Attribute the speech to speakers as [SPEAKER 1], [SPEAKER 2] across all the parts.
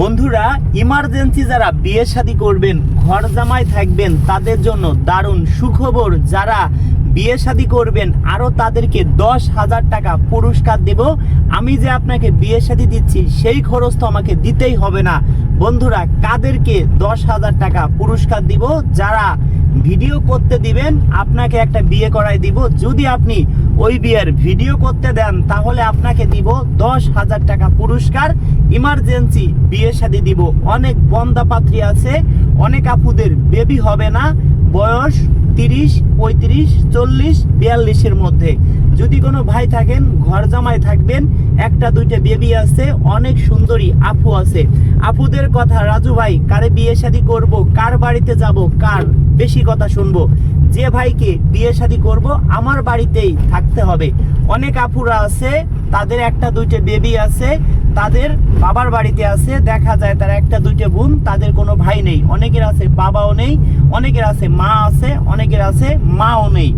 [SPEAKER 1] বন্ধুরা ইমার্জেন্সি যারা বিয়ে শাদী করবেন, ঘর জামাই থাকবেন, তাদের জন্য দারুণ সুখবর। যারা বিয়ে শাদী করবেন আরও তাদেরকে দশ হাজার টাকা পুরস্কার দেব। আমি যে আপনাকে বিয়ে শাদী দিচ্ছি, সেই খরচ তো আমাকে দিতেই হবে না। বন্ধুরা, কাদেরকে দশ হাজার টাকা পুরস্কার দিব? যারা ভিডিও করতে দিবেন, আপনাকে একটা বিয়ে করাই দিব। যদি আপনি ওই বিয়ের ভিডিও করতে দেন, তাহলে আপনাকে দিব দশ হাজার টাকা পুরস্কার। ইমার্জেন্সি বিয়ে শাদী দিব। অনেক বন্দা পাত্রী আছে, অনেক আপুদের বেবি হবে না। বয়স তিরিশ, পঁয়ত্রিশ, চল্লিশ, বিয়াল্লিশের মধ্যে। যদি কোনো ভাই থাকেন, ঘর জামাই থাকবেন, একটা, দুইটা বেবি আছে, অনেক সুন্দরী আপু আছে। আপুদের কথা, রাজু ভাই, কারে বিয়ে শাদী করব, কার বাড়িতে যাব, কার? বেশি কথা শুনব। যে ভাইকে বিয়ে শাদী করব, আমার বাড়িতেই থাকতে হবে। অনেক আপুরা আছে, তাদের একটা, দুইটা বেবি আছে, তাদের বাবার বাড়িতে আছে, দেখা যায় তার একটা, দুইটা বোন, তাদের কোনো ভাই নেই। অনেকের আছে বাবাও নেই, অনেকের আছে মা আছে, অনেকের আছে মাও নেই।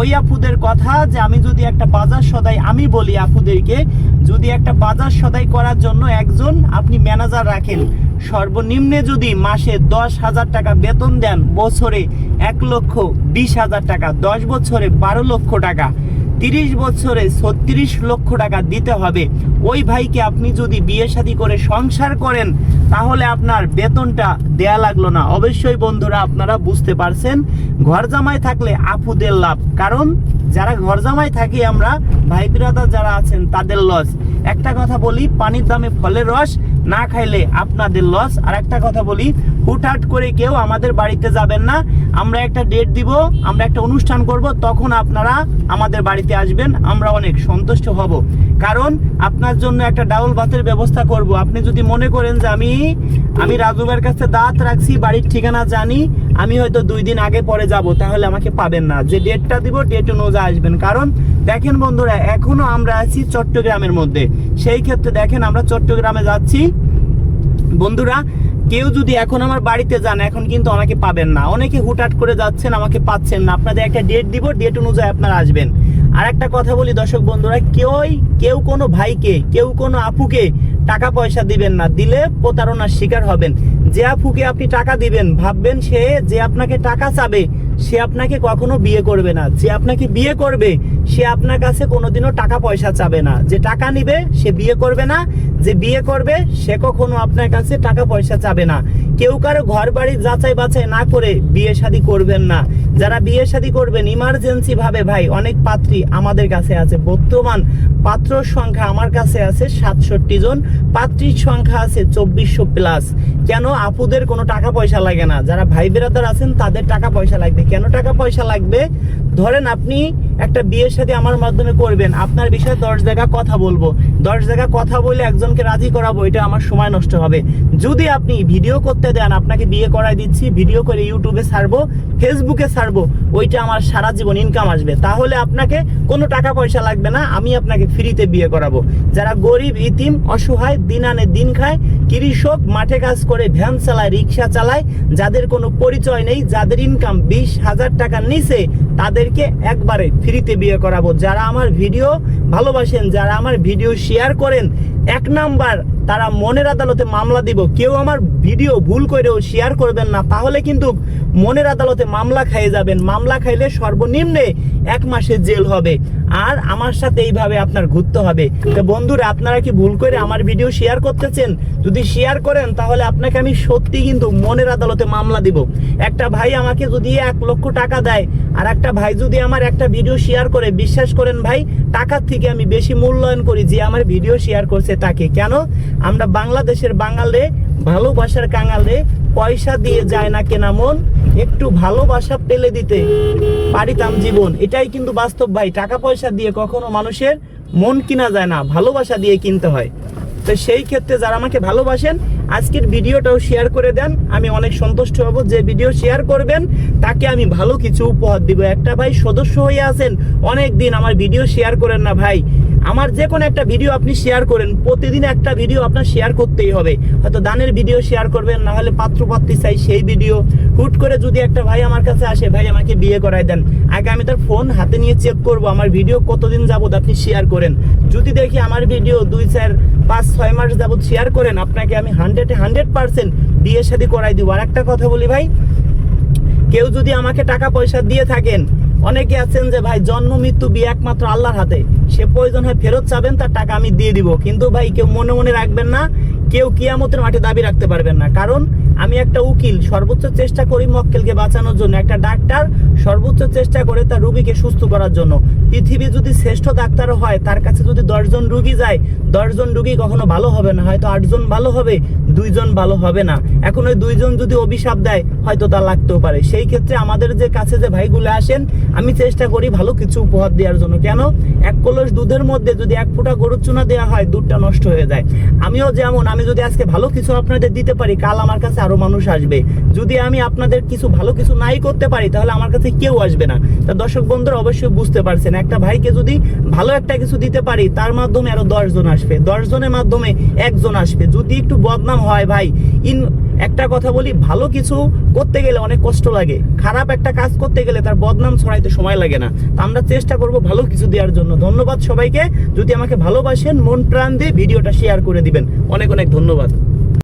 [SPEAKER 1] ওই আপুদের কথা যে আমি যদি একটা বাজার সদাই, আমি বলি আপুদেরকে, যদি একটা বাজার সদাই করার জন্য একজন আপনি ম্যানেজার রাখেন, সর্বনিম্নে যদি মাসে দশ হাজার টাকা বেতন দেন, বছরে এক লক্ষ বিশ হাজার টাকা, দশ বছরে বারো লক্ষ টাকা তিরিশ বছরে ছত্রিশ লক্ষ টাকা দিতে হবে। ওই ভাইকে আপনি যদি বিয়ে শাদী করে সংসার করেন, তাহলে আপনার বেতনটা দেয়া লাগল না। অবশ্যই বন্ধুরা, আপনারা বুঝতে পারছেন, ঘর জামাই থাকলে আপুদের লাভ। কারণ যারা ঘর জামাই থাকি আমরা ভাই বিরাদার যারা আছেন, তাদের লস একটা কথা বলি, পানির দামে ফলের রস না খাইলে আপনাদের লস আর একটা কথা বলি, হুটহাট করে কেউ আমাদের বাড়িতে যাবেন না। আমরা একটা ডেট দিব, আমরা একটা অনুষ্ঠান করব, তখন আপনারা আমাদের বাড়িতে আসবেন। আমরা অনেক সন্তুষ্ট হব। কারণ আপনার জন্য একটা ডাউল ভাতের ব্যবস্থা করব। আপনি যদি মনে করেন যে আমি আমি রাজুবের কাছে দাঁত রাখছি, বাড়ির ঠিকানা জানি, আমি হয়তো দুই দিন আগে পরে যাব, তাহলে আমাকে পাবেন না। যে ডেটটা দিব, ডেট অনুযায়ী আসবেন। কারণ দেখেন বন্ধুরা, এখনও আমরা আছি চট্টগ্রামের মধ্যে। সেই ক্ষেত্রে দেখেন আমরা চট্টগ্রামে যাচ্ছি। বন্ধুরা কেউ যদি এখন আমার বাড়িতে যান, এখন কিন্তু আমাকে পাবেন না। অনেকে হুটহাট করে যাচ্ছেন, আমাকে পাচ্ছেন না। আপনাদের একটা ডেট দিব ডেট অনুযায়ী আপনারা আসবেন। আর একটা কথা বলি দর্শক বন্ধুরা, কেউই, কেউ কোনো ভাইকে, কেউ কোনো আপুকে টাকা পয়সা দিবেন না। দিলে প্রতারণার শিকার হবেন। যে আপুকে আপনি টাকা দিবেন, ভাববেন সে যে আপনাকে টাকা চাবে সে আপনাকে কখনো বিয়ে করবে না। যে আপনাকে বিয়ে করবে, সে আপনার কাছে কোনোদিনও টাকা পয়সা চাবে না। যে টাকা নিবে, সে বিয়ে করবে না। যে বিয়ে করবে, সে কখনো আপনার কাছে টাকা পয়সা চাবে না। কেউ কারও ঘর বাড়ি যাচাই বাছাই না করে বিয়ে শাদী করবেন না। যারা বিয়ে শাদী করবেন ইমার্জেন্সি ভাবে ভাই, অনেক পাত্রী আমাদের কাছে আছে। বর্তমান পাত্রর সংখ্যা আমার কাছে আছে সাতষট্টি জন, পাত্রীর সংখ্যা আছে চব্বিশশো প্লাস কেন আপুদের কোনো টাকা পয়সা লাগে না? যারা ভাই বেরাদার আছেন, তাদের টাকা পয়সা লাগবে। কেন টাকা পয়সা লাগবে? ধরেন আপনি একটা বিয়ের সাথে আমার মাধ্যমে করবেন, আপনার বিষয়ে দশ জায়গা কথা বলব। দশ জায়গা কথা বলে একজনকে রাজি করাবো, এটা আমার সময় নষ্ট হবে। যদি আপনি ভিডিও করতে দেন, আপনাকে বিয়ে করাই দিচ্ছি ভিডিও করে ইউটিউবে ছাড়বো ফেসবুকে ছাড়বো। 살고 ওইটা আমার সারা জীবন ইনকাম আসবে। তাহলে আপনাকে কোনো টাকা পয়সা লাগবে না, আমি আপনাকে ফ্রিতে বিয়ে করাবো। যারা গরিব, ইতিম, অসহায় দিন আনে দিন খায়, কৃষক, মাঠে কাজ করে, ভ্যান চালায়, রিক্সা চালায়, যাদের কোনো পরিচয় নেই, যাদের ইনকাম বিশ হাজার টাকার নিচে, তাদেরকে একবারে ফ্রিতে বিয়ে করাবো। যারা আমার ভিডিও ভালোবাসেন, যারা আমার ভিডিও শেয়ার করেন, এক নাম্বার তারা মনের আদালতে মামলা দিব। কেউ আমার ভিডিও ভুল করেও শেয়ার করবেন না, তাহলে কিন্তু মনের আদালতে মামলা খাইয়ে যাবেন। মামলা খাইলে সর্বনিম্নে এক মাসের জেল হবে। আর আমার সাথে এইভাবে আপনার ঘুরতে হবে। তো বন্ধুরা, আপনারা কি ভুল করে আমার ভিডিও শেয়ার করতেছেন? যদি শেয়ার করেন, তাহলে আপনাকে আমি সত্যি কিন্তু মনের আদালতে মামলা দিব। একটা ভাই আমাকে যদি এক লক্ষ টাকা দেয়, আর একটা ভাই যদি আমার একটা ভিডিও শেয়ার করে, বিশ্বাস করেন ভাই, টাকার থেকে আমি বেশি মূল্যায়ন করি যে আমার ভিডিও শেয়ার করছে তাকে। কেন? আমরা বাংলাদেশের বাঙালে, ভালোবাসার কাঙালে পয়সা দিয়ে যায় না কেনা মন, একটু ভালোবাসা পেলে দিতে পারিতাম জীবন। এটাই কিন্তু বাস্তব ভাই। টাকা পয়সা দিয়ে কখনো মানুষের মন কিনা যায় না, ভালোবাসা দিয়ে কিনতে হয়। তো সেই ক্ষেত্রে যারা আমাকে ভালোবাসেন আজকের ভিডিওটাও শেয়ার করে দেন। আমি অনেক সন্তুষ্ট হব যে ভিডিও শেয়ার করবেন। তাকে আমি ভালো কিছু উপহার দিব। একটা ভাই সদস্য হয়ে আছেন। অনেক দিন আমার ভিডিও শেয়ার করেন না ভাই। আমার যে কোনো একটা ভিডিও আপনি শেয়ার করেন। প্রতিদিন একটা ভিডিও আপনার শেয়ার করতেই হবে। হয়তো দানের ভিডিও শেয়ার করবেন, না হলে পাত্রপাত্রী চাই সেই ভিডিও হুট করে যদি একটা ভাই আমার কাছে আসে, ভাই আমাকে বিয়ে করায় দেন। আগে আমি তার ফোন হাতে নিয়ে চেক করব, আমার ভিডিও কতদিন যাবত আপনি শেয়ার করেন। যদি দেখি আমার ভিডিও দুই, চার পাঁচ, ছয় মাস যাবত শেয়ার করেন, আপনাকে আমি হান্ড্রেডে হান্ড্রেড পার্সেন্ট বিয়ে শাদি করাই দিব। আর একটা কথা বলি ভাই, কেউ যদি আমাকে টাকা পয়সা দিয়ে থাকেন, অনেকে আছেন যে ভাই, জন্ম, মৃত্যু বিয়ে একমাত্র আল্লাহর হাতে, সে প্রয়োজন হয় ফেরত চাবেন, তার টাকা আমি দিয়ে দিব। কিন্তু ভাই, কেউ মনে মনে রাখবেন না, কেউ কিয়ামতের মাঠে দাবি রাখতে পারবেন না। কারণ আমি একটা উকিল, সর্বোচ্চ চেষ্টা করি মক্কেলকে বাঁচানোর জন্য। একটা ডাক্তার সর্বোচ্চ চেষ্টা করে তার রুগীকে সুস্থ করার জন্য। পৃথিবী যদি শ্রেষ্ঠ ডাক্তার হয়, তার কাছে যদি দশজন রুগী যায়, দশজন রুগী কখনো ভালো হবে না। হয়তো আটজন ভালো হবে, দুইজন ভালো হবে না। এখন ওই দুইজন যদি অভিশাপ দেয়, হয়তো তা লাগতেও পারে। সেই ক্ষেত্রে আমাদের যে কাছে যে ভাইগুলো আসেন, আমি চেষ্টা করি ভালো কিছু উপহার দেওয়ার জন্য। কেন? এক কলস দুধের মধ্যে যদি এক ফোঁটা গরুর চুনা দেওয়া হয়, দুধটা নষ্ট হয়ে যায়। আমিও যেমন, আমি যদি আজকে ভালো কিছু আপনাদের দিতে পারি, কাল আমার কাছে আরও মানুষ আসবে। যদি আমি আপনাদের কিছু ভালো কিছু নাই করতে পারি, তাহলে আমার কাছে কেউ আসবে না। তা দর্শক বন্ধুরা অবশ্যই বুঝতে পারছেন, একটা ভাইকে যদি ভালো একটা কিছু দিতে পারি, তার মাধ্যমে আরও দশ জন আসবে। দশ জনের মাধ্যমে একজন আসবে। যদি একটু বদনাম হয় ভাই, ইন একটা কথা বলি, ভালো কিছু করতে গেলে অনেক কষ্ট লাগে। খারাপ একটা কাজ করতে গেলে তার বদনাম ছড়াইতে সময় লাগে না। তা আমরা চেষ্টা করব ভালো কিছু দেওয়ার জন্য। ধন্যবাদ সবাইকে। যদি আমাকে ভালোবাসেন, মন প্রাণ দিয়ে ভিডিওটা শেয়ার করে দিবেন। অনেক অনেক ধন্যবাদ।